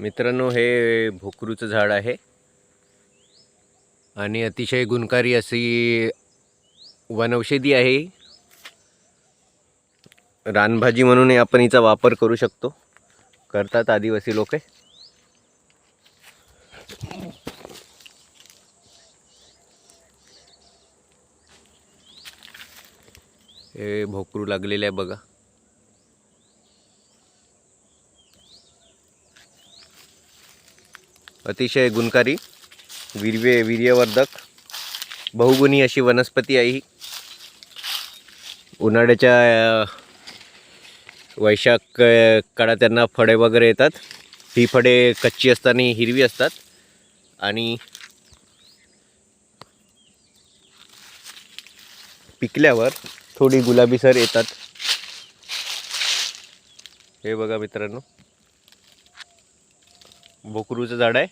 मित्रांनो हे भोकरूचं झाड आहे. आणि अतिशय गुणकारी अशी वनौषधी आहे. रानभाजी म्हणून आपण हिचा वापर करू शकतो. करतात आदिवासी लोक. हे भोकरू लागलेले आहे बघा. अतिशय गुणकारी वीर्य वीर्यवर्धक बहुगुणी अशी वनस्पती आहे ही. उन्हाळ्याच्या वैशाख काळात त्यांना फळे वगैरे येतात. ही फळे कच्ची असताना हिरवी असतात. आणि पिकल्यावर थोडी गुलाबीसर येतात. हे बघा मित्रांनो. बोकरूचं झाड आहे.